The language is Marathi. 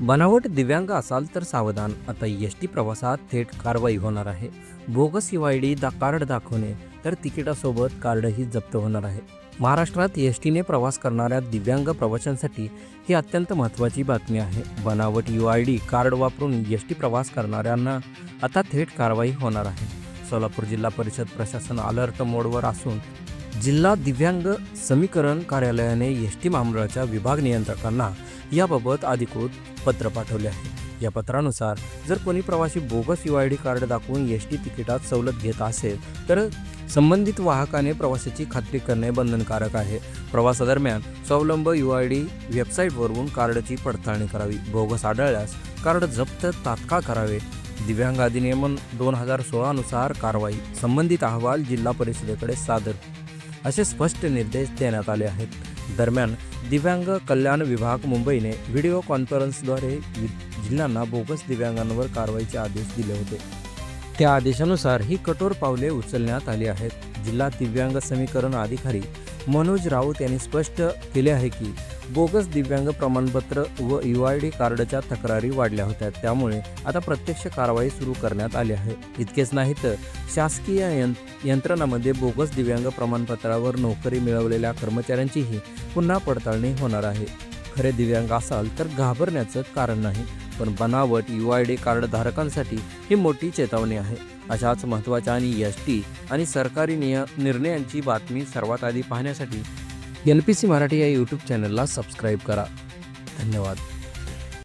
बनावट दिव्यांग असाल तर सावधान. आता एस टी प्रवासात थेट कारवाई होणार आहे. बोगस यू आय डी दा कार्ड दाखवणे तर तिकिटासोबत कार्डही जप्त होणार आहे. महाराष्ट्रात एस टीने प्रवास करणाऱ्या दिव्यांग प्रवाशांसाठी ही अत्यंत महत्त्वाची बातमी आहे. बनावट यू आय डी कार्ड वापरून एस टी प्रवास करणाऱ्यांना आता थेट कारवाई होणार आहे. सोलापूर जिल्हा परिषद प्रशासन अलर्ट मोडवर असून जिल्हा दिव्यांग समीकरण कार्यालयाने एस टी महामंडळाच्या विभाग नियंत्रकांना याबाबत अधिकृत पत्र पाठवले आहे. या पत्रानुसार जर कोणी प्रवासी bogus U I D card दाखवून एस टी तिकिटात सवलत घेत असेल तर संबंधित वाहकाने प्रवासाची खात्री करणे बंधनकारक आहे. प्रवासादरम्यान स्वावलंब यू आय डी वेबसाईटवरून कार्डची पडताळणी करावी. बोगस आढळल्यास कार्ड जप्त तात्काळ करावे. दिव्यांग अधिनियमन दोन हजार सोळानुसार कारवाई. संबंधित अहवाल जिल्हा परिषदेकडे सादर असे स्पष्ट निर्देश देण्यात आले आहेत. दरम्यान दिव्यांग कल्याण विभाग मुंबईने व्हिडिओ कॉन्फरन्सद्वारे वि- जिल्ह्यांना बोगस दिव्यांगांवर कारवाईचे आदेश दिले होते. त्या आदेशानुसार ही कठोर पावले उचलण्यात आली आहेत. जिल्हा दिव्यांग समीकरण अधिकारी मनोज राऊत यांनी स्पष्ट केले आहे की बोगस दिव्यांग प्रमाणपत्र व यू आय डी कार्डच्या तक्रारी वाढल्या होत्या. त्यामुळे आता प्रत्यक्ष कारवाई सुरू करण्यात आली आहे. इतकेच नाही तर शासकीय यंत्रणामध्ये बोगस दिव्यांग प्रमाणपत्रावर नोकरी मिळवलेल्या कर्मचाऱ्यांचीही पुन्हा पडताळणी होणार आहे. खरे दिव्यांग असाल तर घाबरण्याचं कारण नाही पण बनावट यू आय डी कार्ड धारकांसाठी ही मोठी चेतावणी आहे. अशाच महत्त्वाच्या आणि एस टी आणि सरकारी निय निर्णयांची बातमी सर्वात आधी पाहण्यासाठी एन पी सी मराठी या यूट्यूब चॅनलला सबस्क्राईब करा. धन्यवाद.